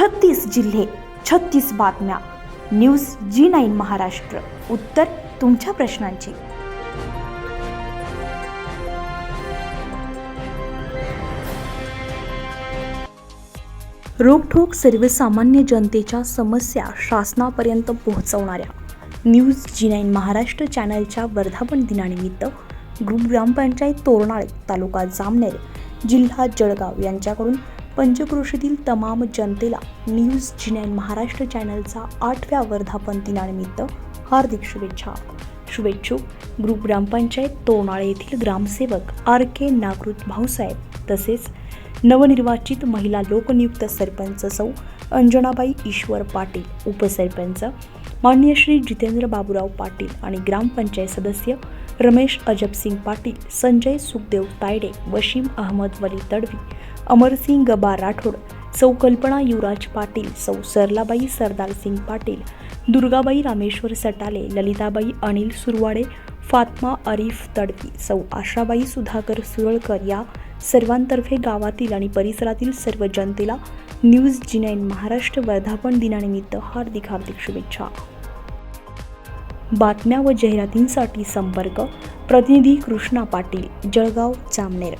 छत्तीस जिल्हे छत्तीस बातम्या. News G nine Maharashtra. उत्तर तुमच्या प्रश्नांची. रोखोक सर्वसामान्य जनतेच्या समस्या शासनापर्यंत पोहोचवणाऱ्या न्यूज जी नाईन महाराष्ट्र चॅनलच्या वर्धापन दिनानिमित्त ग्रुप ग्रामपंचायत तोरणाळे तालुका जामनेर जिल्हा जळगाव यांच्याकडून पंचक्रोशीतील तमाम जनतेला न्यूज जी नाईन महाराष्ट्र चॅनलचा आठव्या वर्धापन दिनानिमित्त हार्दिक शुभेच्छा. शुभेच्छुक ग्रुप ग्रामपंचायत तोणाळे येथील ग्रामसेवक आर के नागृत भाऊसाहेब. तसेच नवनिर्वाचित महिला लोकनियुक्त सरपंच सौ अंजनाबाई ईश्वर पाटील उपसरपंच मान्य श्री जितेंद्र बाबूराव पाटील आणि ग्रामपंचायत सदस्य रमेश अजबसिंग पाटील संजय सुखदेव तायडे वशीम अहमद वली तडवी अमरसिंग गबा राठोड सौ कल्पना युवराज पाटील सौ सरलाबाई सरदारसिंग पाटील दुर्गाबाई रामेश्वर सटाले ललिताबाई अनिल सुरवाडे फातमा अरीफ तडकी सौ आशाबाई सुधाकर सुरळकर या सर्वांतर्फे गावातील आणि परिसरातील सर्व जनतेला न्यूज जी नाईन महाराष्ट्र वर्धापन दिनानिमित्त हार्दिक हार्दिक शुभेच्छा. बातम्या व जाहिरातींसाठी संपर्क प्रतिनिधी कृष्णा पाटील जळगाव जामनेर.